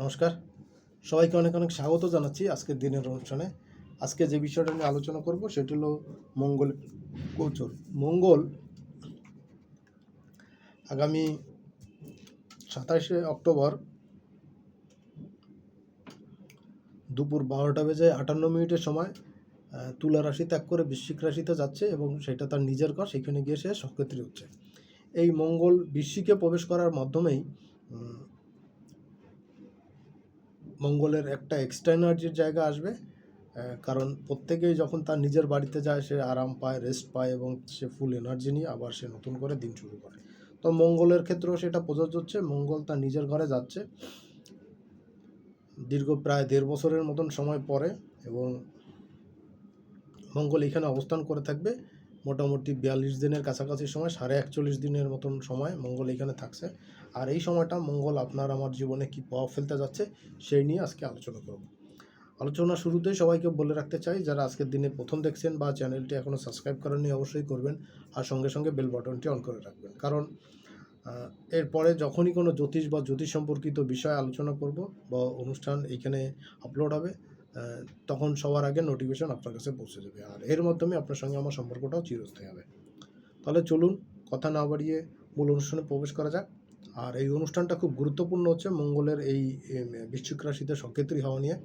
নমস্কার। সবাইকে অনেক অনেক স্বাগত জানাচ্ছি আজকের দিনের অনুষ্ঠানে। আজকে যে বিষয়টা নিয়ে আলোচনা করব সেটি হলো মঙ্গল গোচর। মঙ্গল আগামী সাতাশে অক্টোবর দুপুর বারোটা বেজে আটান্ন মিনিটের সময় তুলা রাশি ত্যাগ করে বৃশ্চিক রাশিতে যাচ্ছে এবং সেটা তার নিজের ঘর সেখানে গিয়ে সে সক্ষেত্রী হচ্ছে। এই মঙ্গল বৃশ্চিকে প্রবেশ করার মাধ্যমেই মঙ্গলের একটা এক্সট্রা এনার্জির জায়গা আসবে। কারণ প্রত্যেকেই যখন তার নিজের বাড়িতে যায়, সে আরাম পায় রেস্ট পায় এবং সে ফুল এনার্জি নিয়ে আবার সে নতুন করে দিন শুরু করে। তো মঙ্গলের ক্ষেত্রেও সেটা প্রযোজ্য হচ্ছে, মঙ্গল তার নিজের ঘরে যাচ্ছে। দীর্ঘ প্রায় দেড় বছরের মতন সময় পরে এবং মঙ্গল এখানে অবস্থান করে থাকবে। মোটামুটি বিয়াল্লিশ দিনের কাছাকাছি সময়, সাড়ে একচল্লিশ দিনের মতন সময় মঙ্গল এখানে থাকছে। আর এই সময়টা মঙ্গল আপনার আমার জীবনে কী প্রভাব ফেলতে যাচ্ছে সেই নিয়ে আজকে আলোচনা করব। আলোচনা শুরুতেই সবাইকে বলে রাখতে চাই, যারা আজকের দিনে প্রথম দেখছেন বা চ্যানেলটি এখনও সাবস্ক্রাইব করেননি অবশ্যই করবেন আর সঙ্গে সঙ্গে বেল বাটনটি অন করে রাখবেন। কারণ এরপরে যখনই কোনো জ্যোতিষ বা জ্যোতিষ সম্পর্কিত বিষয় আলোচনা করব বা অনুষ্ঠান এইখানে আপলোড হবে তখন সবার আগে নোটিফিকেশন আপনার কাছে পৌঁছে যাবে। আর এর মাধ্যমে আপনার সঙ্গে আমার সম্পর্কটাও চিরস্থায়ী হবে। তাহলে চলুন কথা না বাড়িয়ে মূল অনুষ্ঠানে প্রবেশ করা যাক। আর এই অনুষ্ঠানটা খুব গুরুত্বপূর্ণ হচ্ছে মঙ্গলের এই এম, বৃশ্চিক রাশিতে সক্ষেত্রী হওয়া নিয়ে।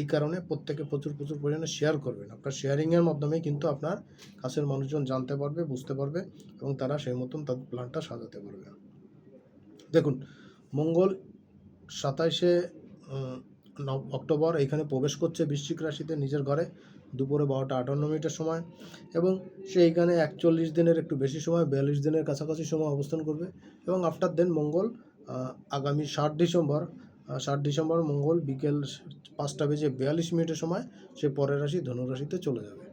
এই কারণে প্রত্যেকে প্রচুর প্রচুর পরিমাণে শেয়ার করবেন। আপনার শেয়ারিংয়ের মাধ্যমে কিন্তু আপনার কাছের মানুষজন জানতে পারবে বুঝতে পারবে এবং তারা সেই মতন তাদের প্ল্যানটা সাজাতে পারবে। দেখুন মঙ্গল সাতাইশে অক্টোবর, এখানে প্রবেশ করছে বৃশ্চিক রাশিতে নিজের ঘরে। দুপুরে বারোটা আটান্ন মিনিটের সময় এবং সে এইখানে একচল্লিশ দিনের একটু বেশি সময়, বিয়াল্লিশ দিনের কাছাকাছি সময় অবস্থান করবে এবং আফটার দেন মঙ্গল আগামী ষাট ডিসেম্বর ষাট ডিসেম্বর মঙ্গল বিকেল পাঁচটা বেজে বিয়াল্লিশ মিনিটের সময় সে পরের রাশি ধনুরাশিতে চলে যাবে।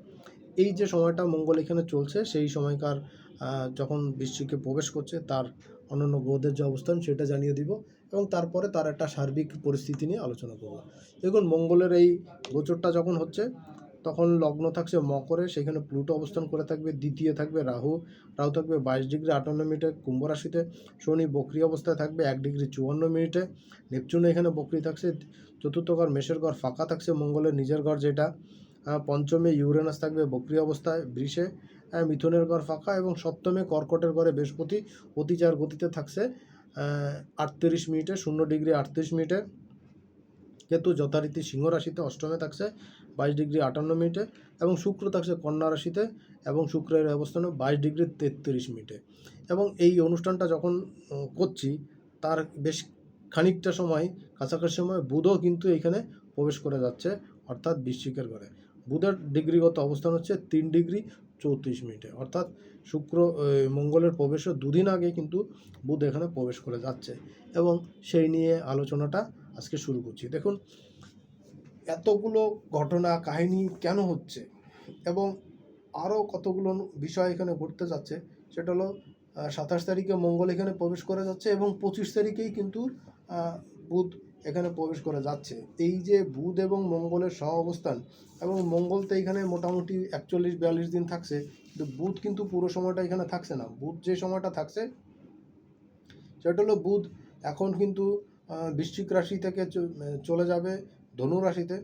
এই যে সময়টা মঙ্গল এখানে চলছে, সেই সময়কার যখন বৃশ্চিকে প্রবেশ করছে, তার অন্যান্য গ্রহদের যে অবস্থান সেটা জানিয়ে দিব। এবং তারপরে তার একটা সার্বিক পরিস্থিতি নিয়ে আলোচনা করব। দেখুন, মঙ্গলের এই গোচরটা যখন হচ্ছে, তখন লগ্ন থাকছে মকরে, সেখানে প্লুটো অবস্থান করে থাকবে, দ্বিতীয় থাকবে রাহু রাহু থাকবে বাইশ ডিগ্রি আটান্ন মিনিটে কুম্ভ রাশিতে, শনি বক্রি অবস্থায় থাকবে এক ডিগ্রি চুয়ান্ন মিনিটে, নেপচুন এখানে বক্রি থাকছে, চতুর্থ ঘর মেষের ঘর ফাঁকা থাকছে মঙ্গলের নিজের ঘর যেটা পঞ্চমে ইউরেনাস থাকবে বক্রি অবস্থায় বৃষে মিথুনের ঘর ফাঁকা এবং সপ্তমে কর্কটের ঘরে বৃহস্পতি অতিচার গতিতে থাকছে আটত্রিশ মিনিটে, শূন্য ডিগ্রি আটত্রিশ মিনিটে। কেতু যথারীতি সিংহ রাশিতে অষ্টমে থাকছে, বাইশ ডিগ্রি আটান্ন মিনিটে এবং শুক্র থাকছে কন্যা রাশিতে এবং শুক্রের অবস্থানে বাইশ ডিগ্রি তেত্রিশ মিনিটে। এবং এই অনুষ্ঠানটা যখন করছি, তার বেশ খানিকটা সময়, কাছাকাছি সময় বুধও কিন্তু এখানে প্রবেশ করে যাচ্ছে, অর্থাৎ বৃশ্চিকের ঘরে। বুধের ডিগ্রিগত অবস্থান হচ্ছে তিন ডিগ্রি চৌত্রিশ মিনিটে। অর্থাৎ শুক্র মঙ্গলের প্রবেশের দুদিন আগে কিন্তু বুধ এখানে প্রবেশ করে যাচ্ছে এবং সেই নিয়ে আলোচনাটা আজকে শুরু করছি। দেখুন, এতগুলো ঘটনা, কাহিনী কেন হচ্ছে এবং আরও কতগুলো বিষয় এখানে ঘটতে যাচ্ছে সেটা হলো সাতাশ তারিখে মঙ্গল এখানে প্রবেশ করে যাচ্ছে এবং পঁচিশ তারিখেই কিন্তু বুধ এখানে প্রবেশ করে যাচ্ছে। এই যে বুধ এবং মঙ্গলের সহ অবস্থান এবং মঙ্গল তো এখানে মোটামুটি একচল্লিশ, বিয়াল্লিশ দিন থাকছে, কিন্তু বুধ কিন্তু পুরো সময়টা এখানে থাকছে না। বুধ যে সময়টা থাকছে, সেটা হলো বুধ এখন কিন্তু বৃশ্চিক রাশি থেকে চলে যাবে ধনু রাশিতে।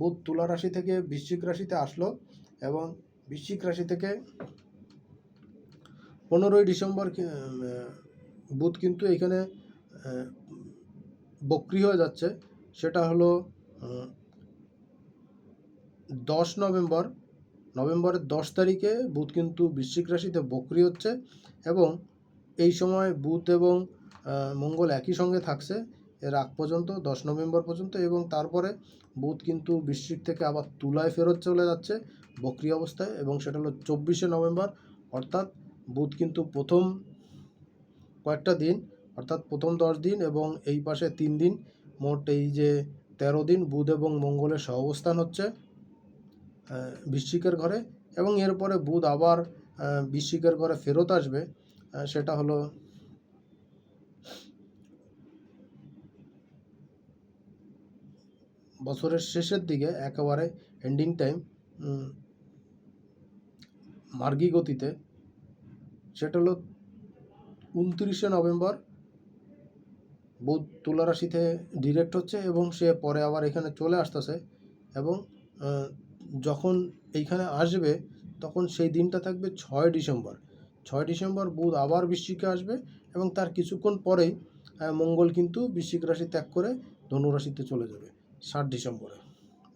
বুধ তুলা রাশি থেকে বৃশ্চিক রাশিতে আসলো এবং বৃশ্চিক রাশি থেকে পনেরোই ডিসেম্বর বুধ কিন্তু এখানে বক্রি হয়ে যাচ্ছে, সেটা হলো দশ নভেম্বর। নভেম্বরের দশ তারিখে বুধ কিন্তু বৃশ্চিক রাশিতে বক্রি হচ্ছে এবং এই সময় বুধ এবং মঙ্গল একই সঙ্গে থাকছে। এর আগ পর্যন্ত, দশ নভেম্বর পর্যন্ত এবং তারপরে বুধ কিন্তু বৃশ্চিক থেকে আবার তুলায় ফেরত চলে যাচ্ছে বক্রি অবস্থায় এবং সেটা হলো চব্বিশে নভেম্বর। অর্থাৎ বুধ কিন্তু প্রথম কয়েকটা দিন অর্থাৎ প্রথম দশ দিন এবং এই পাশে তিন দিন। মোট এই যে তেরো দিন, বুধ এবং মঙ্গলের সহাবস্থান হচ্ছে বৃশ্চিকের ঘরে এবং এরপরে বুধ আবার বৃশ্চিকের ঘরে ফেরত আসবে সেটা হলো বছরের শেষের দিকে একেবারে এন্ডিং টাইম মার্গী গতিতে। সেটা হলো উনত্রিশে নভেম্বর বুধ তুলা রাশিতে ডিরেক্ট হচ্ছে এবং সে পরে আবার এখানে চলে আসতেছে এবং যখন এইখানে আসবে, তখন সেই দিনটা থাকবে ছয় ডিসেম্বর। ছয় ডিসেম্বর বুধ আবার বৃশ্চিকে আসবে এবং তার কিছুক্ষণ পরেই মঙ্গল কিন্তু বৃশ্চিক রাশি ত্যাগ করে ধনুরাশিতে চলে যাবে ষাট ডিসেম্বরে,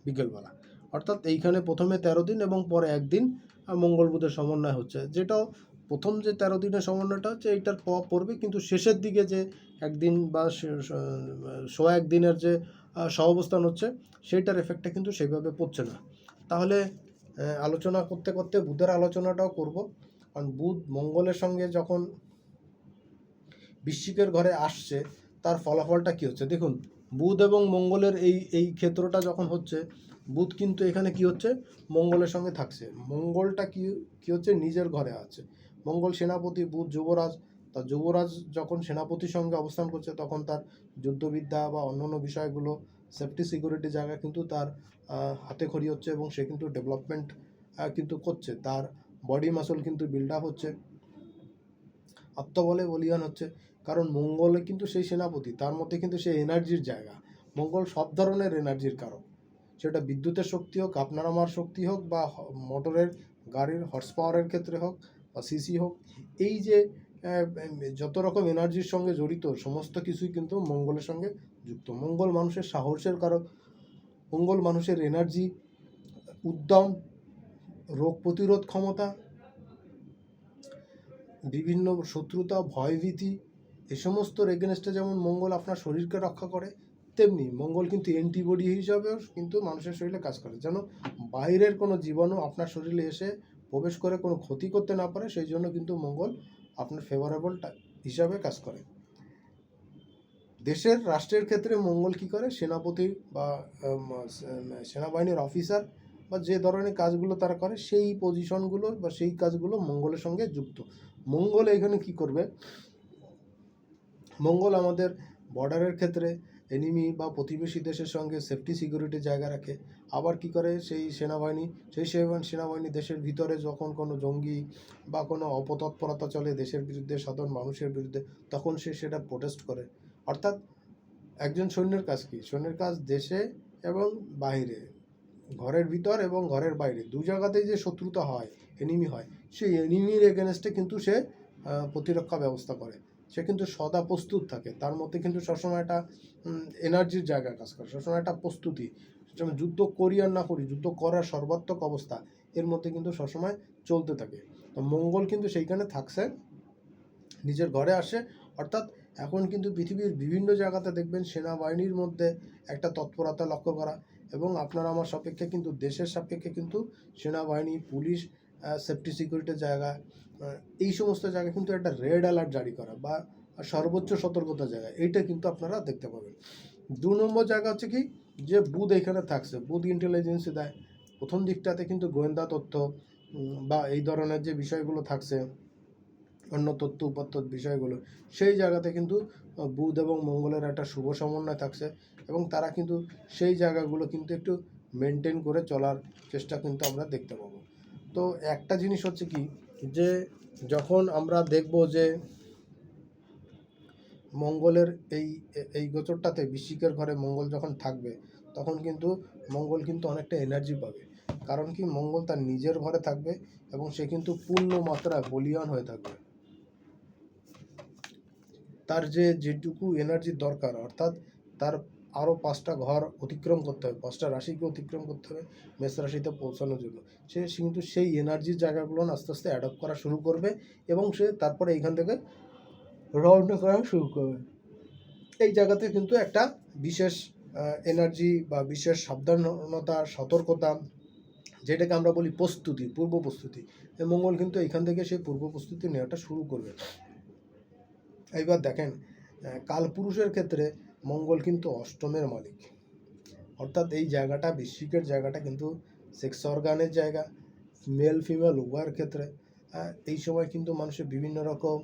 বিকেলবেলা। অর্থাৎ এইখানে প্রথমে তেরো দিন এবং পরে একদিন মঙ্গল বুধের সমন্বয় হচ্ছে। যেটাও প্রথম যে তেরো দিনের সমন্বয়টা হচ্ছে এইটার প্রভাব পড়বে কিন্তু শেষের দিকে যে একদিন বা সোয়া একদিনের যে সহাবস্থান হচ্ছে, সেইটার এফেক্টটা কিন্তু সেইভাবে পড়ছে না। তাহলে আলোচনা করতে করতে বুধের আলোচনাটাও করব। কারণ বুধ মঙ্গলের সঙ্গে যখন বিশ্বিকের ঘরে আসছে, তার ফলাফলটা কী হচ্ছে? দেখুন, বুধ এবং মঙ্গলের এই এই ক্ষেত্রটা যখন হচ্ছে, বুধ কিন্তু এখানে কি হচ্ছে? মঙ্গলের সঙ্গে থাকছে। মঙ্গলটা কি কি হচ্ছে? নিজের ঘরে আছে। মঙ্গল সেনাপতি, বুধ যুবরাজ। তা যুবরাজ যখন সেনাপতির সঙ্গে অবস্থান করছে, তখন তার যুদ্ধবিদ্যা বা অন্যান্য বিষয়গুলো সেফটি সিকিউরিটি জায়গা কিন্তু তার হাতে খড়ি হচ্ছে এবং সে কিন্তু ডেভেলপমেন্ট কিন্তু করছে। তার বডি মাসল কিন্তু বিল্ড আপ হচ্ছে। আত্মবলে বলিয়ান হচ্ছে। কারণ মঙ্গলে কিন্তু সেই সেনাপতি, তার মধ্যে কিন্তু সেই এনার্জির জায়গা। মঙ্গল সব ধরনের এনার্জির কারক। সেটা বিদ্যুতের শক্তি হোক, আপনার আমার শক্তি হোক বা মোটরের গাড়ির হর্স পাওয়ারের ক্ষেত্রে হোক বা সিসি হোক, এই যে যত রকম এনার্জির সঙ্গে জড়িত, সমস্ত কিছুই কিন্তু মঙ্গলের সঙ্গে যুক্ত। মঙ্গল মানুষের সাহসের কারক, মঙ্গল মানুষের এনার্জি উদ্যম, রোগ প্রতিরোধ ক্ষমতা, বিভিন্ন শত্রুতা, ভয়ভীতি, এ সমস্ত এগেনস্টে যেমন মঙ্গল আপনার শরীরকে রক্ষা করে, তেমনি মঙ্গল কিন্তু অ্যান্টিবডি হিসাবেও কিন্তু মানুষের শরীরে কাজ করে। যেন বাইরের কোনো জীবাণু আপনার শরীরে এসে প্রবেশ করে কোনো ক্ষতি করতে না পারে, সেই জন্য কিন্তু মঙ্গল আপনার ফেভারেবল হিসাবে কাজ করে। দেশের রাষ্ট্রের ক্ষেত্রে মঙ্গল কি করে? সেনাপতি বা সেনাবাহিনীর অফিসার বা যে ধরনের কাজগুলো তারা করে, সেই পজিশনগুলো বা সেই কাজগুলো মঙ্গলের সঙ্গে যুক্ত। মঙ্গল এখানে কি করবে? মঙ্গল আমাদের বর্ডারের ক্ষেত্রে এনিমি বা প্রতিবেশী দেশের সঙ্গে সেফটি সিকিউরিটি জায়গা রাখে। আবার কি করে? সেই সেনাবাহিনী, সেই সেনা- সেনাবাহিনী দেশের ভিতরে যখন কোনো জঙ্গি বা কোনো অপতৎপরতা চলে দেশের বিরুদ্ধে, সাধারণ মানুষের বিরুদ্ধে, তখন সে সেটা প্রোটেস্ট করে। অর্থাৎ একজন সৈন্যের কাজ কি? সৈন্যের কাজ দেশে এবং বাইরে ঘরের ভিতর এবং ঘরের বাইরে। দু জায়গাতেই যে শত্রুতা হয় এনিমি হয়, সেই এনিমির এগেনস্টে কিন্তু সে প্রতিরক্ষা ব্যবস্থা করে। সে কিন্তু সদা প্রস্তুত থাকে। তার মধ্যে কিন্তু সবসময় একটা এনার্জির জায়গা কাজ করে। সবসময় একটা প্রস্তুতি। যেমন যুদ্ধ করি আর না করি, যুদ্ধ করার সর্বাত্মক অবস্থা, এর মধ্যে কিন্তু সবসময় চলতে থাকে। তো মঙ্গল কিন্তু সেইখানে থাকছে, নিজের ঘরে আসে। অর্থাৎ এখন কিন্তু পৃথিবীর বিভিন্ন জায়গাতে দেখবেন সেনাবাহিনীর মধ্যে একটা তৎপরতা লক্ষ্য করা এবং আপনার আমার সাপেক্ষে কিন্তু, দেশের সাপেক্ষে কিন্তু সেনাবাহিনী, পুলিশ সেফটি সিকিউরিটির জায়গা এই সমস্ত জায়গায় কিন্তু একটা রেড অ্যালার্ট জারি করা বা সর্বোচ্চ সতর্কতা জায়গা। এইটা কিন্তু আপনারা দেখতে পাবেন। দু নম্বর জায়গা হচ্ছে কি? যে বুধ এখানে থাকছে। বুধ ইন্টেলিজেন্সি দেয়। প্রথম দিকটাতে কিন্তু গোয়েন্দা তথ্য বা এই ধরনের যে বিষয়গুলো থাকছে, অন্য তথ্য, উপাত্ত বিষয়গুলো, সেই জায়গাতে কিন্তু বুধ এবং মঙ্গলের একটা শুভ সমন্বয় থাকছে এবং তারা কিন্তু সেই জায়গাগুলো কিন্তু একটু মেনটেন করে চলার চেষ্টা কিন্তু আমরা দেখতে পাবো। তো একটা জিনিস হচ্ছে কি, যে যখন আমরা দেখব যে মঙ্গলের এই এই গোচরটাতে বৃশ্চিকের ঘরে মঙ্গল যখন থাকবে, তখন কিন্তু মঙ্গল কিন্তু অনেকটা এনার্জি পাবে। কারণ কি, মঙ্গল তার নিজের ঘরে থাকবে এবং সে কিন্তু পূর্ণ মাত্রায় বলিয়ান হয়ে থাকবে। তার যে যেটুকু এনার্জির দরকার, অর্থাৎ তার আরও পাঁচটা ঘর অতিক্রম করতে হবে, পাঁচটা রাশিকে অতিক্রম করতে হবে মেষ রাশিতে পৌঁছানোর জন্য। সে কিন্তু সেই এনার্জির জায়গাগুলো আস্তে আস্তে অ্যাডপ্ট করা শুরু করবে এবং সে তারপরে এইখান থেকে রওনা করা শুরু করবে। এই জায়গাতে কিন্তু একটা বিশেষ এনার্জি বা বিশেষ সাবধানতা, সতর্কতা, যেটাকে আমরা বলি প্রস্তুতি, পূর্ব প্রস্তুতি। মঙ্গল কিন্তু এখান থেকে সেই পূর্ব প্রস্তুতি নেওয়াটা শুরু করবে। এইবার দেখেন কালপুরুষের ক্ষেত্রে মঙ্গল কিন্তু অষ্টমের মালিক। অর্থাৎ এই জায়গাটা বৃশ্চিকের জায়গাটা কিন্তু সেক্স অর্গানের জায়গা মেল ফিমেল উভয়ের ক্ষেত্রে। আহ, এই সময় কিন্তু মানুষের বিভিন্ন রকম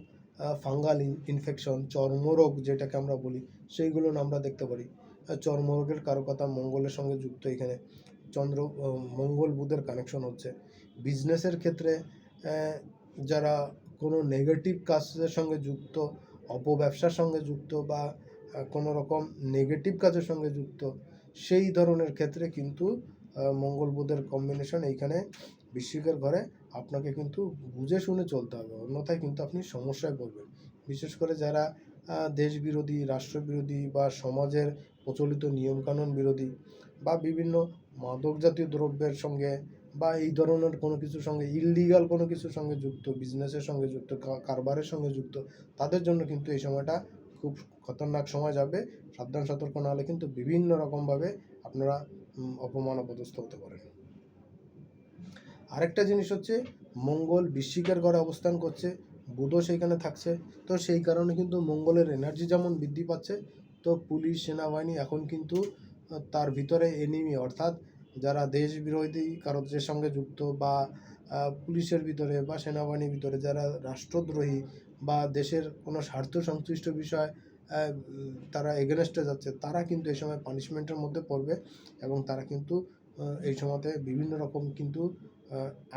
ফাঙ্গাল ইনফেকশন চর্মরোগ যেটাকে আমরা বলি সেইগুলো আমরা দেখতে পারি। চর্মরোগের কারও কথা মঙ্গলের সঙ্গে যুক্ত এখানে। চন্দ্র মঙ্গল বুধের কানেকশন হচ্ছে। বিজনেসের ক্ষেত্রে যারা কোনো নেগেটিভ কাজের সঙ্গে যুক্ত অপব্যবসার সঙ্গে যুক্ত বা কোনো রকম নেগেটিভ কাজের সঙ্গে যুক্ত, সেই ধরনের ক্ষেত্রে কিন্তু মঙ্গল বুধের কম্বিনেশন এইখানে বৃশ্চিকের ঘরে আপনাকে কিন্তু বুঝে শুনে চলতে হবে। অন্যথায় কিন্তু আপনি সমস্যায় পড়বেন। বিশেষ করে যারা দেশ বিরোধী রাষ্ট্রবিরোধী বা সমাজের প্রচলিত নিয়মকানুন বিরোধী বা বিভিন্ন মাদক জাতীয় দ্রব্যের সঙ্গে বা এই ধরনের কোনো কিছুর সঙ্গে ইললিগাল কোনো কিছুর সঙ্গে যুক্ত বিজনেসের সঙ্গে যুক্ত কারবারের সঙ্গে যুক্ত, তাদের জন্য কিন্তু এই সময়টা খুব খতরনাক সময় যাবে, সাবধান সতর্ক না হলে কিন্তু বিভিন্ন রকমভাবে আপনারা অপমান অপদস্থ হতে পারেন। আরেকটা জিনিস হচ্ছে, মঙ্গল বৃশ্চিকের ঘরে অবস্থান করছে, বুধও সেইখানে থাকছে। তো সেই কারণে কিন্তু মঙ্গলের এনার্জি যেমন বৃদ্ধি পাচ্ছে, তো পুলিশ, সেনাবাহিনী এখন কিন্তু, তার ভিতরে এনিমি অর্থাৎ যারা দেশ বিরোধী কারোর সঙ্গে যুক্ত বা পুলিশের ভিতরে বা সেনাবাহিনীর ভিতরে, যারা রাষ্ট্রদ্রোহী বা দেশের কোনো স্বার্থ সংশ্লিষ্ট বিষয় তারা এগেনস্টে যাচ্ছে, তারা কিন্তু এই সময় পানিশমেন্টের মধ্যে পড়বে এবং তারা কিন্তু এই সময়তে বিভিন্ন রকম কিন্তু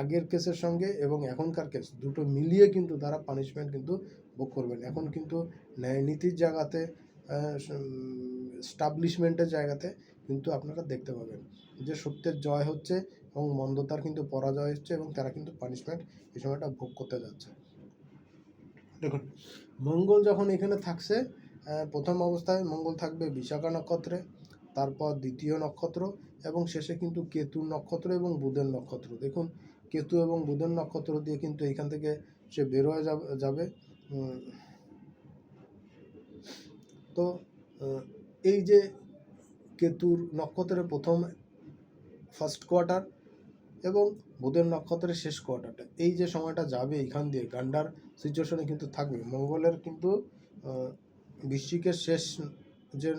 আগের কেসের সঙ্গে এবং এখনকার কেস দুটো মিলিয়ে কিন্তু তারা পানিশমেন্ট কিন্তু ভোগ করবেন। এখন কিন্তু ন্যায় নীতির জায়গাতে স্টাবলিশমেন্টের জায়গাতে কিন্তু আপনারা দেখতে পাবেন যে সত্যের জয় হচ্ছে এবং মন্দতার কিন্তু পরাজয় হচ্ছে এবং তারা কিন্তু পানিশমেন্ট এই সময়টা ভোগ করতে যাচ্ছে। দেখুন, মঙ্গল যখন এখানে থাকছে প্রথম অবস্থায় মঙ্গল থাকবে বিশাখা নক্ষত্রে, তারপর দ্বিতীয় নক্ষত্র এবং শেষে কিন্তু কেতুর নক্ষত্র এবং বুধের নক্ষত্র। দেখুন, কেতু এবং বুধের নক্ষত্র দিয়ে কিন্তু এখান থেকে সে বের যাবে যাবে। তো এই যে কেতুর নক্ষত্রের প্রথম ফার্স্ট কোয়ার্টার এবং বুধের নক্ষত্রের শেষ কোয়ার্টারটা। এই যে সময়টা যাবে এখান দিয়ে, গান্ডার সিচুয়েশনে কিন্তু থাকবে। মঙ্গলের কিন্তু বৃশ্চিকের শেষ যে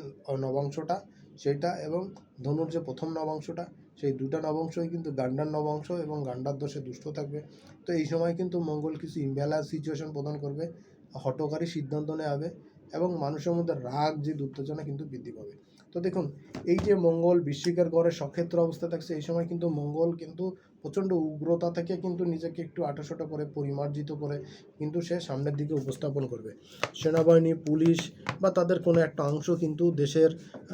নবাংশটা, সেটা এবং ধনুর যে প্রথম নবাংশটা, সেই দুটা নবাংশই কিন্তু গান্ডার নবাংশ এবং গান্ডার দোষে দুষ্ট থাকবে। তো এই সময় কিন্তু মঙ্গল কিছু ইমব্যালেন্স সিচুয়েশন প্রদান করবে হটকারী সিদ্ধান্ত নেওয়া হবে এবং মানুষের মধ্যে রাগ যে উত্তেজনা কিন্তু বৃদ্ধি পাবে। তো দেখুন, এই যে মঙ্গল বৃশ্চিকের ঘরে সক্ষেত্র অবস্থা থাকছে এই সময় কিন্তু মঙ্গল কিন্তু প্রচণ্ড উগ্রতা থেকে কিন্তু নিজেকে একটু আটাশোটা করে পরিমার্জিত করে কিন্তু সে সামনের দিকে উপস্থাপন করবে। সেনাবাহিনী, পুলিশ বা তাদের কোনো একটা অংশ কিন্তু দেশের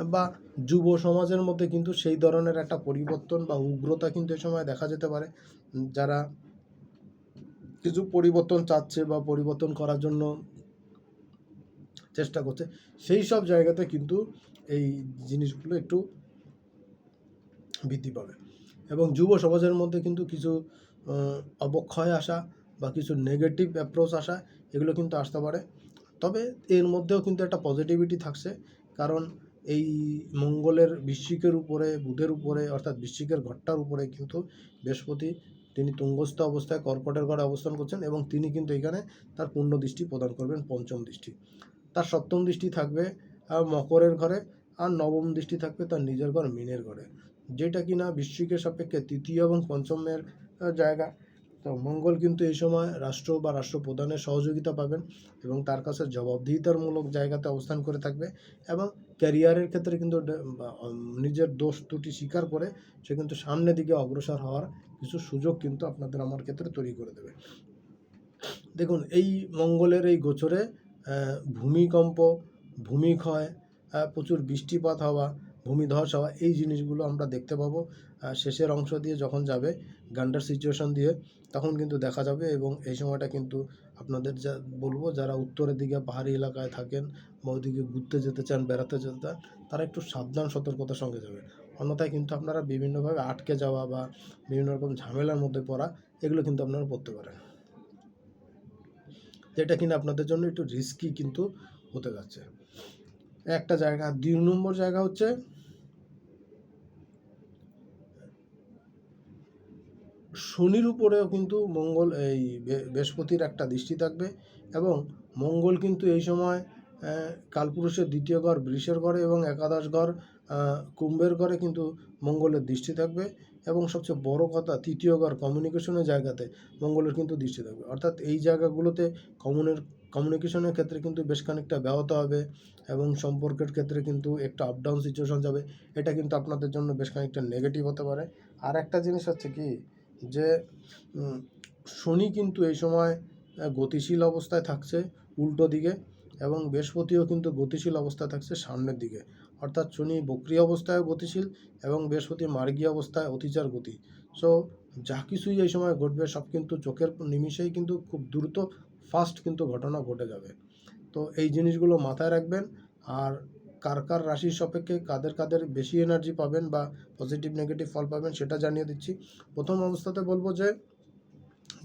বা যুব সমাজের মধ্যে কিন্তু সেই ধরনের একটা পরিবর্তন বা উগ্রতা কিন্তু এই সময় দেখা যেতে পারে। যারা কিছু পরিবর্তন চাচ্ছে বা পরিবর্তন করার জন্য চেষ্টা করছে, সেই সব জায়গাতে কিন্তু এই জিনিসগুলো একটু বৃদ্ধি পাবে। এবং যুব সমাজের মধ্যে কিন্তু কিছু অবক্ষয় আসা বা কিছু নেগেটিভ অ্যাপ্রোচ আসা, এগুলো কিন্তু আসতে পারে। তবে এর মধ্যেও কিন্তু একটা পজিটিভিটি থাকছে। কারণ এই মঙ্গলের বৃশ্চিকের উপরে, বুধের উপরে, অর্থাৎ বৃশ্চিকের ঘরটার উপরে কিন্তু বৃহস্পতি তিনি তুঙ্গস্থ অবস্থায় কর্কটের ঘরে অবস্থান করছেন এবং তিনি কিন্তু এখানে তার পূর্ণ দৃষ্টি প্রদান করবেন পঞ্চম দৃষ্টি। তার সপ্তম দৃষ্টি থাকবে মকরের ঘরে। আর নবম দৃষ্টি থাকবে তার নিজের ঘর মিনের ঘরে, যেটা কিনা বৃশ্চিকের সাপেক্ষে তৃতীয় এবং পঞ্চমের জায়গা। তো মঙ্গল কিন্তু এই সময় রাষ্ট্র বা রাষ্ট্রপ্রধানের সহযোগিতা পাবেন এবং তার কাছে জবাবদিহিতারমূলক জায়গাতে অবস্থান করে থাকবে এবং ক্যারিয়ারের ক্ষেত্রে কিন্তু নিজের দোষ ত্রুটি স্বীকার করে সে কিন্তু সামনের দিকে অগ্রসর হওয়ার কিছু সুযোগ কিন্তু আপনাদের আমার ক্ষেত্রে তৈরি করে দেবে। দেখুন, এই মঙ্গলের এই গোচরে ভূমিকম্প, ভূমিক্ষয় প্রচুর বৃষ্টিপাত হওয়া, ভূমিধস হওয়া, এই জিনিসগুলো আমরা দেখতে পাবো। শেষের অংশ দিয়ে যখন যাবে, গান্ডার সিচুয়েশন দিয়ে, তখন কিন্তু দেখা যাবে এবং এই সময়টা কিন্তু আপনাদের যা বলব, যারা উত্তরের দিকে পাহাড়ি এলাকায় থাকেন বা ওইদিকে ঘুরতে যেতে চান, বেড়াতে যেতে চান, তারা একটু সাবধান, সতর্কতার সঙ্গে যাবে অন্যথায় কিন্তু আপনারা বিভিন্নভাবে আটকে যাওয়া বা বিভিন্ন রকম ঝামেলার মধ্যে পড়া, এগুলো কিন্তু আপনারা পড়তে পারেন। যেটা কিনা আপনাদের জন্য একটু রিস্কি কিন্তু হতে যাচ্ছে। একটা জায়গা। দুই নম্বর জায়গা হচ্ছে শনির উপরেও কিন্তু মঙ্গল, এই বৃহস্পতির একটা দৃষ্টি থাকবে এবং মঙ্গল কিন্তু এই সময় কালপুরুষের দ্বিতীয় ঘর বৃষের ঘরে এবং একাদশ ঘর কুম্ভের ঘরে কিন্তু মঙ্গলের দৃষ্টি থাকবে। এবং সবচেয়ে বড় কথা তৃতীয় ঘর কমিউনিকেশনের জায়গাতে মঙ্গলের কিন্তু দৃষ্টি থাকবে। অর্থাৎ এই জায়গাগুলোতে কমিউনের কমিউনিকেশনের ক্ষেত্রে কিন্তু বেশ খানিকটা ব্যাহত হবে এবং সম্পর্কের ক্ষেত্রে কিন্তু একটা আপ ডাউন সিচুয়েশন যাবে। এটা কিন্তু আপনাদের জন্য বেশ খানিকটা নেগেটিভ হতে পারে। আর একটা জিনিস হচ্ছে কি যে শনি কিন্তু এই সময় গতিশীল অবস্থায় থাকছে উল্টো দিকে এবং বৃহস্পতিও কিন্তু গতিশীল অবস্থায় থাকছে সামনের দিকে। অর্থাৎ শনি বক্রি অবস্থায় গতিশীল এবং বৃহস্পতি মার্গী অবস্থায় অতিচার গতি। সো যা কিছুই এই সময় ঘটবে, সব কিন্তু চোখের নিমিষেই কিন্তু খুব দ্রুত ফাস্ট কিন্তু ঘটনা ঘটে যাবে। তো এই জিনিসগুলো মাথায় রাখবেন। আর কার কার রাশির সাপেক্ষে কাদের কাদের বেশি এনার্জি পাবেন বা পজিটিভ নেগেটিভ ফল পাবেন সেটা জানিয়ে দিচ্ছি। প্রথম অবস্থাতে বলব যে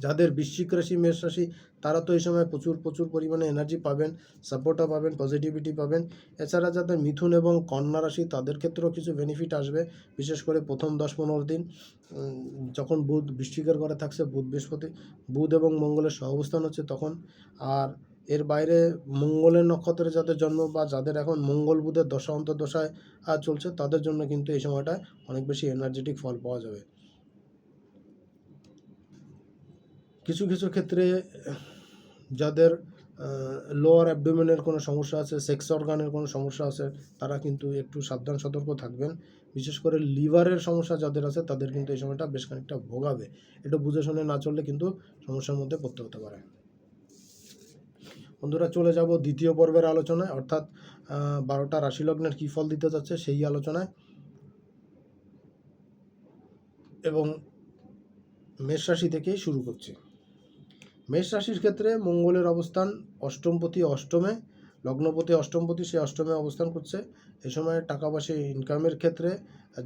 যাদের বৃশ্চিক রাশি, মেষ রাশি, তারা তো এই সময় প্রচুর প্রচুর পরিমাণে এনার্জি পাবেন সাপোর্টও পাবেন পজিটিভিটি পাবেন। এছাড়া যাদের মিথুন এবং কন্যা রাশি, তাদের ক্ষেত্রেও কিছু বেনিফিট আসবে, বিশেষ করে প্রথম দশ পনেরো দিন। যখন বুধ বৃশ্চিকের ঘরে থাকছে, বুধ বৃহস্পতি, বুধ এবং মঙ্গলের সহাবস্থান হচ্ছে তখন। আর এর বাইরে মঙ্গলের নক্ষত্রে যাদের জন্ম বা যাদের এখন মঙ্গল বুধের দশা অন্তর্দশায় চলছে, তাদের জন্য কিন্তু এই সময়টা অনেক বেশি এনার্জেটিক ফল পাওয়া যাবে। কিছু কিছু ক্ষেত্রে, যাদের লোয়ার অ্যাবডোমেনের কোনো সমস্যা আছে সেক্স অর্গানের কোনো সমস্যা আছে, তারা কিন্তু একটু সাবধান, সতর্ক থাকবেন। বিশেষ করে লিভারের সমস্যা যাদের আছে, তাদের কিন্তু এই সময়টা বেশ খানিকটা ভোগাবে। একটু বুঝে শুনে না চললে কিন্তু সমস্যার মধ্যে পড়তে হতে পারে। বন্ধুরা, চলে যাব দ্বিতীয় পর্বের আলোচনায়। অর্থাৎ বারোটা রাশি লগ্নের কী ফল দিতে যাচ্ছে সেই আলোচনায়। এবং মেষ রাশি থেকেই শুরু করছি। মেষ রাশির ক্ষেত্রে মঙ্গলের অবস্থান অষ্টমপতি অষ্টমে, লগ্নপতি অষ্টমপতি সে অষ্টমে অবস্থান করছে। এ সময় টাকা পয়সা ইনকামের ক্ষেত্রে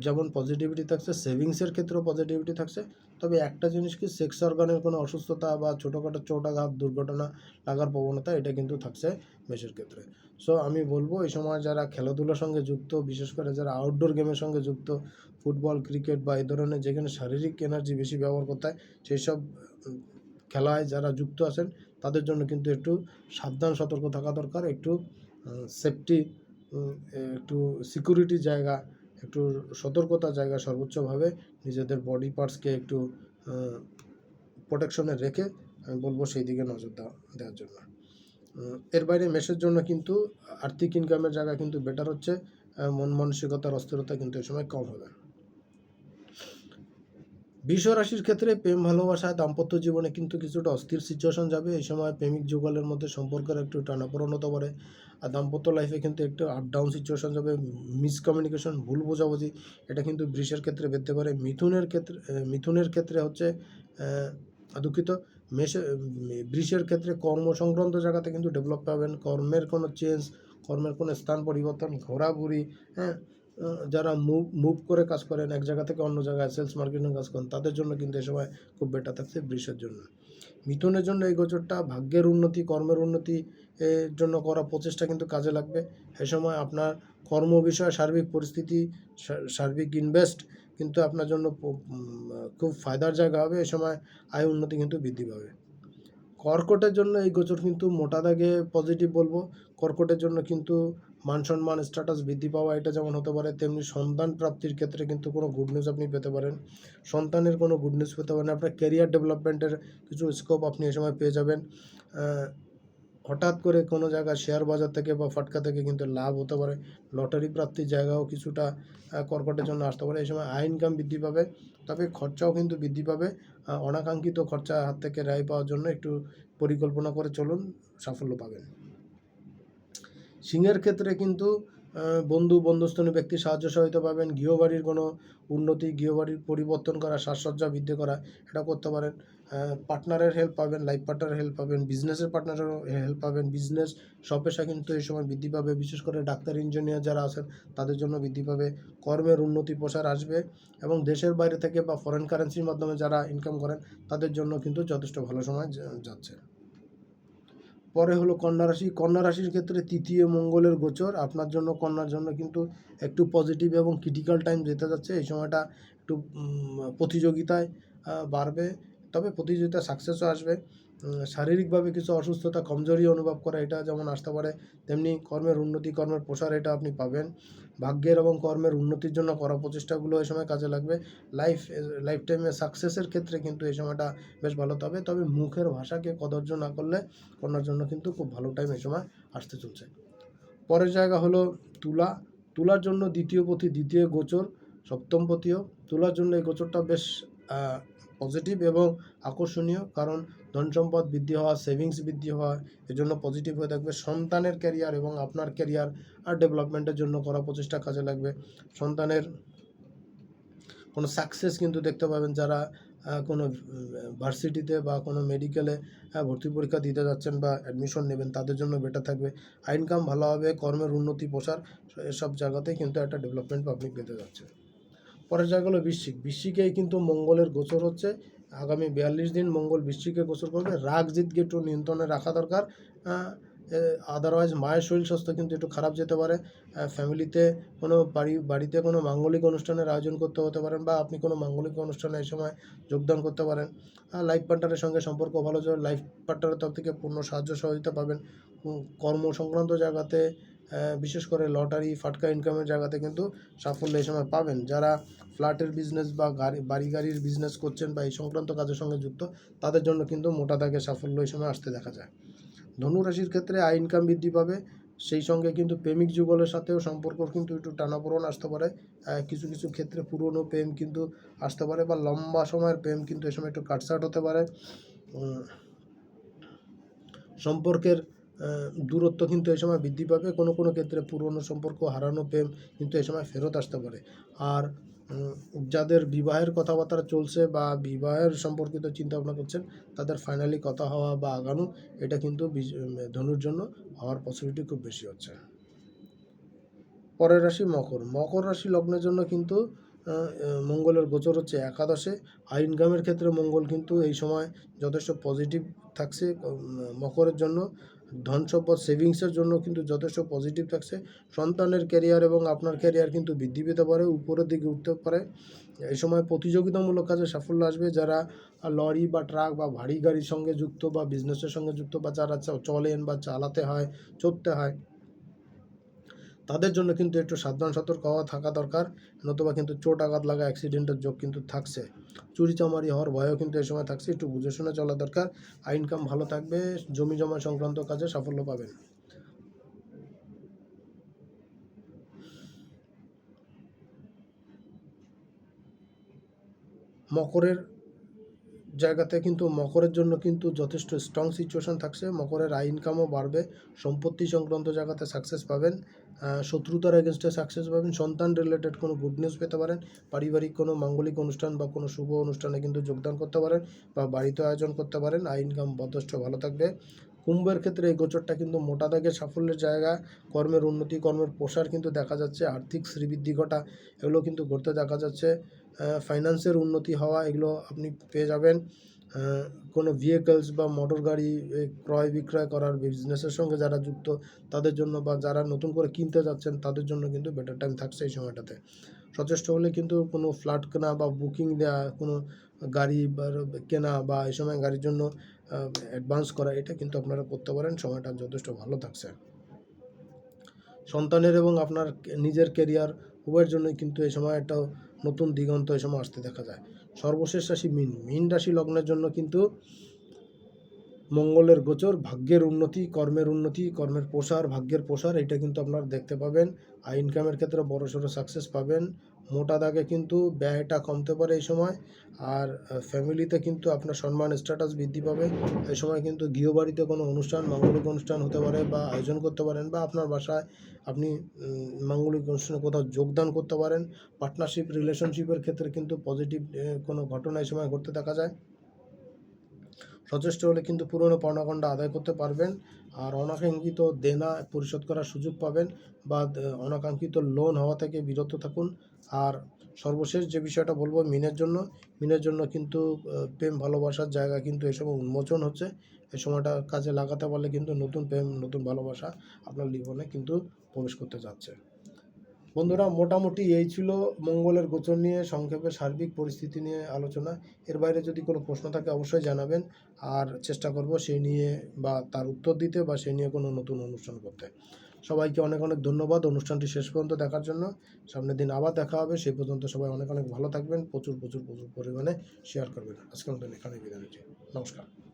যেমন পজিটিভিটি থাকছে সেভিংসের ক্ষেত্রেও পজিটিভিটি থাকছে। তবে একটা জিনিস কি সেক্স অর্গানের কোনো অসুস্থতা বা ছোটোখাটো চোটাঘাত, দুর্ঘটনা লাগার প্রবণতা, এটা কিন্তু থাকছে মেষের ক্ষেত্রে। সো আমি বলব, এই সময় যারা খেলাধুলার সঙ্গে যুক্ত, বিশেষ করে যারা আউটডোর গেমের সঙ্গে যুক্ত ফুটবল ক্রিকেট বা এই ধরনের যেখানে শারীরিক এনার্জি বেশি ব্যবহার করতে হয়, সেই সব খেলায় যারা যুক্ত আছেন, তাদের জন্য কিন্তু একটু সাবধান, সতর্ক থাকা দরকার, একটু সেফটি একটু সিকিউরিটি জায়গা, একটু সতর্কতা জায়গা সর্বোচ্চভাবে নিজেদের বডি পার্টসকে একটু প্রোটেকশনে রেখে আমি বলব সেই দিকে নজর দেওয়া, দেওয়ার জন্য। এর বাইরে মেসের জন্য কিন্তু আর্থিক ইনকামের জায়গা কিন্তু বেটার হচ্ছে মন মানসিকতার অস্থিরতা কিন্তু এই সময় কম হবে। রাশির ক্ষেত্রে প্রেম, ভালোবাসা, দাম্পত্য জীবনে কিন্তু কিছুটা অস্থির সিচুয়েশন যাবে। এই সময় প্রেমিক যুগলের মধ্যে সম্পর্কের একটু টানাপোড়ন হতে পারে আর দাম্পত্য লাইফে কিন্তু একটু আপ ডাউন সিচুয়েশন যাবে। মিসকমিউনিকেশন ভুল বোঝাবুঝি, এটা কিন্তু বৃষের ক্ষেত্রে বেরতে পারে। মিথুনের ক্ষেত্রে মিথুনের ক্ষেত্রে হচ্ছে দুঃখিত, মেষে বৃষের ক্ষেত্রে কর্ম সংক্রান্ত জায়গাতে কিন্তু ডেভেলপ পাবেন। কর্মের কোনো চেঞ্জ কর্মের কোনো স্থান পরিবর্তন, ঘোরাঘুরি হ্যাঁ যারা মুভ মুভ করে কাজ করেন, এক জায়গা থেকে অন্য জায়গায় সেলস মার্কেটিং কাজ করেন, তাদের জন্য কিন্তু এ সময় খুব বেটার থাকছে বৃষের জন্য। মিথুনের জন্য এই গোচরটা ভাগ্যের উন্নতি, কর্মের উন্নতি এর জন্য করা প্রচেষ্টা কিন্তু কাজে লাগবে। এ সময় আপনার কর্ম বিষয়ে সার্বিক পরিস্থিতি সার্বিক ইনভেস্ট কিন্তু আপনার জন্য খুব ফায়দার জায়গা হবে। এ সময় আয় উন্নতি কিন্তু বৃদ্ধি পাবে। কর্কটের জন্য এই গোচর কিন্তু মোটা দাগে পজিটিভ বলব। কর্কটের জন্য কিন্তু মান সম্মান স্ট্যাটাস বৃদ্ধি পাওয়া এটা যেমন হতে পারে, তেমনি সন্তান প্রাপ্তির ক্ষেত্রে কিন্তু কোনো গুড নিউজ আপনি পেতে পারেন। সন্তানের কোনো গুড নিউজ পেতে পারেন। আপনার ক্যারিয়ার ডেভেলপমেন্টের কিছু স্কোপ আপনি এ সময় পেয়ে যাবেন। হঠাৎ করে কোনো জায়গায় শেয়ার বাজার থেকে বা ফাটকা থেকে কিন্তু লাভ হতে পারে। লটারি প্রাপ্তির জায়গাও কিছুটা কর্কটের জন্য আসতে পারে। এই সময় আয় ইনকাম বৃদ্ধি পাবে, তবে খরচাও কিন্তু বৃদ্ধি পাবে। অনাকাঙ্ক্ষিত খরচা হাত থেকে রেহাই পাওয়ার জন্য একটু পরিকল্পনা করে চলুন, সাফল্য পাবেন। সিংহের ক্ষেত্রে কিন্তু বন্ধু বন্ধুস্থনীয় ব্যক্তির সাহায্য সহায়তা পাবেন, গৃহবাড়ির কোনো উন্নতি, গৃহবাড়ির পরিবর্তন করা, সাজসজ্জা বৃদ্ধি করা, এটা করতে পারেন। পার্টনারের হেল্প পাবেন লাইফ পার্টনারের হেল্প পাবেন বিজনেসের পার্টনারের হেল্প পাবেন। বিজনেস সপেশা কিন্তু এই সময় বৃদ্ধি পাবে, বিশেষ করে ডাক্তার ইঞ্জিনিয়ার যারা আছেন, তাদের জন্য বৃদ্ধি পাবে। কর্মের উন্নতি, প্রসার আসবে এবং দেশের বাইরে থেকে বা ফরেন কারেন্সির মাধ্যমে যারা ইনকাম করেন, তাদের জন্য কিন্তু যথেষ্ট ভালো সময় যাচ্ছে। পরে হলো কন্যা রাশি। কন্যা রাশির ক্ষেত্রে তৃতীয় মঙ্গলের গোচর। আপনার জন্য, কন্যার জন্য কিন্তু একটু পজিটিভ এবং ক্রিটিক্যাল টাইম যেতে যাচ্ছে। এই সময়টা একটু প্রতিযোগিতায় বাড়বে। তবে প্রতিযোগিতা সাকসেসও আসবে। শারীরিকভাবে কিছু অসুস্থতা, কমজোরি অনুভব করা, এটা যেমন আসতে পারে, তেমনি কর্মের উন্নতি, কর্মের প্রসার এটা আপনি পাবেন। ভাগ্যের এবং কর্মের উন্নতির জন্য করা প্রচেষ্টাগুলো এই সময় কাজে লাগবে। লাইফ লাইফ টাইমে সাকসেসের ক্ষেত্রে কিন্তু এই সময়টা বেশ ভালো। তবে তবে মুখের ভাষাকে কদর্য না করলে কন্যার জন্য কিন্তু খুব ভালো টাইম এই সময় আসতে চলছে। পরের জায়গা হলো তুলা। তুলার জন্য দ্বিতীয় পথি দ্বিতীয় গোচর, সপ্তম পথিও। তুলার জন্য এই গোচরটা বেশ পজিটিভ এবং আকর্ষণীয়। কারণ ধন সম্পদ বৃদ্ধি হওয়া সেভিংস বৃদ্ধি হওয়া এজন্য পজিটিভ হয়ে থাকবে। সন্তানের ক্যারিয়ার এবং আপনার ক্যারিয়ার আর ডেভেলপমেন্টের জন্য করা প্রচেষ্টা কাজে লাগবে। সন্তানের কোনো সাকসেস কিন্তু দেখতে পাবেন যারা কোনো ভার্সিটিতে বা কোনো মেডিকেলে ভর্তি পরীক্ষা দিতে যাচ্ছেন বা অ্যাডমিশন নেবেন, তাদের জন্য বেটার থাকবে। ইনকাম ভালো হবে, কর্মের উন্নতি, প্রসার, এসব জায়গাতেই কিন্তু একটা ডেভেলপমেন্ট পাবলিক পেতে যাচ্ছে। পরের জায়গা হলো বৃশ্চিক। বৃশ্চিকেই কিন্তু মঙ্গলের গোচর হচ্ছে। আগামী বিয়াল্লিশ দিন মঙ্গল বৃশ্চিকে গোচর করবে। রাগ জিতকে একটু নিয়ন্ত্রণে রাখা দরকার। আদারওয়াইজ মায়ের শরীর স্বাস্থ্য কিন্তু একটু খারাপ যেতে পারে। ফ্যামিলিতে কোনো বাড়ি, বাড়িতে কোনো মাঙ্গলিক অনুষ্ঠানের আয়োজন করতে হতে পারেন বা আপনি কোনো মাঙ্গলিক অনুষ্ঠানে এই সময় যোগদান করতে পারেন। লাইফ পার্টনারের সঙ্গে সম্পর্ক ভালো লাইফ পার্টনারের তরফ থেকে পূর্ণ সাহায্য সহযোগিতা পাবেন। কর্ম সংক্রান্ত জায়গাতে বিশেষ করে লটারি, ফাটকা ইনকামের জায়গাতে কিন্তু সাফল্য এই সময় পাবেন। যারা ফ্ল্যাটের বিজনেস বা গাড়ি, বাড়ি গাড়ির বিজনেস করছেন বা এই সংক্রান্ত কাজের সঙ্গে যুক্ত, তাদের জন্য কিন্তু মোটা দাগে সাফল্য এই সময় আসতে দেখা যায়। ধনু রাশির ক্ষেত্রে আয় ইনকাম বৃদ্ধি পাবে। সেই সঙ্গে কিন্তু প্রেমিক যুগলের সাথেও সম্পর্ক কিন্তু একটু টানাপোড়ন আসতে পারে। কিছু কিছু ক্ষেত্রে পুরনো প্রেম কিন্তু আসতে পারে বা লম্বা সময়ের প্রেম কিন্তু এই সময় একটু কাটসাট হতে পারে। সম্পর্কের দূরত্ব কিন্তু এই সময় বৃদ্ধি পাবে। কোনো কোনো ক্ষেত্রে পুরনো সম্পর্ক, হারানো প্রেম কিন্তু এই সময় ফেরত আসতে পারে। আর যাদের বিবাহের কথাবার্তা চলছে বা বিবাহের সম্পর্কিত চিন্তা ভাবনা করছেন, তাদের ফাইনালি কথা হওয়া বা আগানো, এটা কিন্তু ধনুর জন্য হওয়ার পসিবিলিটি খুব বেশি হচ্ছে। পরের রাশি মকর। মকর রাশি লগ্নের জন্য কিন্তু মঙ্গলের গোচর হচ্ছে একাদশে। আই ইনকামের ক্ষেত্রে মঙ্গল কিন্তু এই সময় যথেষ্ট পজিটিভ থাকছে মকরের জন্য। ধন সম্পদ সেভিংসের জন্য কিন্তু যথেষ্ট পজিটিভ থাকছে। সন্তানের ক্যারিয়ার এবং আপনার ক্যারিয়ার কিন্তু বৃদ্ধি পেতে পারে, উপরের দিকে উঠতে পারে। এই সময় প্রতিযোগিতামূলক কাজে সাফল্য আসবে যারা লরি বা ট্রাক বা ভারী গাড়ির সঙ্গে যুক্ত বা বিজনেসের সঙ্গে যুক্ত বা যারা চলেন বা চালাতে হয়, চড়তে হয়। তাদের জন্য কিন্তু একটু সাবধান, সতর্ক হওয়া থাকা দরকার, নতুবা কিন্তু চোট আঘাত লাগা অ্যাক্সিডেন্টের যোগ কিন্তু থাকছে। চুরি চামারি হওয়ার ভয়ও কিন্তু এই সময় থাকছে, একটু বুঝে শুনে চলা দরকার। আই ইনকাম ভালো থাকবে, জমি জমা সংক্রান্ত কাজে সাফল্য পাবেন। মকরের জায়গাতে কিন্তু মকরের জন্য কিন্তু যথেষ্ট স্ট্রং সিচুয়েশন থাকছে। মকরের আই ইনকামও বাড়বে, সম্পত্তি সংক্রান্ত জায়গাতে সাকসেস পাবেন শত্রুতার এগেনস্টে সাকসেস পাবেন, সন্তান রিলেটেড কোনো গুড নিউজ পেতে পারেন, পারিবারিক কোনো মাঙ্গলিক অনুষ্ঠান বা কোনো শুভ অনুষ্ঠানে কিন্তু যোগদান করতে পারেন বা বাড়িতে আয়োজন করতে পারেন আই ইনকাম যথেষ্ট ভালো থাকবে। কুম্ভের ক্ষেত্রে এই গোচরটা কিন্তু মোটা দাগে সাফল্যের জায়গা, কর্মের উন্নতি, কর্মের প্রসার কিন্তু দেখা যাচ্ছে, আর্থিক শ্রীবৃদ্ধি ঘটা, এগুলো কিন্তু ঘটতে দেখা যাচ্ছে। ফাইন্যান্সের উন্নতি হওয়া এগুলো আপনি পেয়ে যাবেন। কোনো ভেহিকলস বা মোটর গাড়ি ক্রয় বিক্রয় করার বিজনেসের সঙ্গে যারা যুক্ত, তাদের জন্য বা যারা নতুন করে কিনতে যাচ্ছেন, তাদের জন্য কিন্তু বেটার টাইম থাকছে এই সময়টাতে। সচেষ্ট হলে কিন্তু কোনো ফ্ল্যাট কেনা বা বুকিং দেওয়া কোনো গাড়ি কেনা বা এই সময় গাড়ির জন্য অ্যাডভান্স করা, এটা কিন্তু আপনারা করতে পারেন, সময়টা যথেষ্ট ভালো থাকছে। সন্তানের এবং আপনার নিজের কেরিয়ার উভয়ের জন্যই কিন্তু এই সময় একটা নতুন দিগন্ত এই সময় আসতে দেখা যায়। সর্বশেষ রাশি মিন। মিন রাশি লগ্নের জন্য কিন্তু মঙ্গলের গোচর, ভাগ্যের উন্নতি, কর্মের উন্নতি, কর্মের প্রসার, ভাগ্যের প্রসার, এটা কিন্তু আপনারা দেখতে পাবেন। আর ইনকামের ক্ষেত্রে বড় সড়ো সাকসেস পাবেন। মোটা দাগে কিন্তু ব্যয়টা কমতে পারে এই সময়। আর ফ্যামিলিতে কিন্তু আপনার সম্মান স্ট্যাটাস বৃদ্ধি পাবে। এই সময় কিন্তু গৃহবাড়িতে কোনো অনুষ্ঠান, মাঙ্গলিক অনুষ্ঠান হতে পারে বা আয়োজন করতে পারেন বা আপনার বাসায় আপনি মাঙ্গলিক অনুষ্ঠানে কোথাও যোগদান করতে পারেন। পার্টনারশিপ রিলেশনশিপের ক্ষেত্রে কিন্তু পজিটিভ কোনো ঘটনা এই সময় ঘটতে দেখা যায়। সচেষ্ট হলে কিন্তু পুরনো পাওনাগণ্ডা আদায় করতে পারবেন। আর অনাকাঙ্ক্ষিত দেনা পরিশোধ করার সুযোগ পাবেন বা অনাকাঙ্ক্ষিত লোন হওয়া থেকে বিরত থাকুন। আর সর্বশেষ যে বিষয়টা বলব মিনের জন্য মিনের জন্য কিন্তু প্রেম ভালোবাসার জায়গা কিন্তু সময় উন্মোচন হচ্ছে। এই সময়টা কাজে লাগাতে পারলে কিন্তু নতুন প্রেম, নতুন ভালোবাসা আপনার জীবনে কিন্তু প্রবেশ করতে যাচ্ছে। বন্ধুরা, মোটামুটি এই ছিল মঙ্গলের গোচর নিয়ে, সংক্ষেপে সার্বিক পরিস্থিতি নিয়ে আলোচনা। এর বাইরে যদি কোনো প্রশ্ন থাকে অবশ্যই জানাবেন। আর চেষ্টা করব সেই নিয়ে বা তার উত্তর দিতে বা সেই নিয়ে কোনো নতুন অনুষ্ঠান করতে। সবাইকে অনেক অনেক ধন্যবাদ। অনুষ্ঠানটি শেষ পর্যন্ত দেখার জন্য। সামনের দিন আবার দেখা হবে। সেই পর্যন্ত সবাই অনেক অনেক ভালো থাকবেন। প্রচুর প্রচুর প্রচুর পরিমাণে শেয়ার করবেন। আজকের মতন এখানে বিদায় নিচ্ছি। নমস্কার।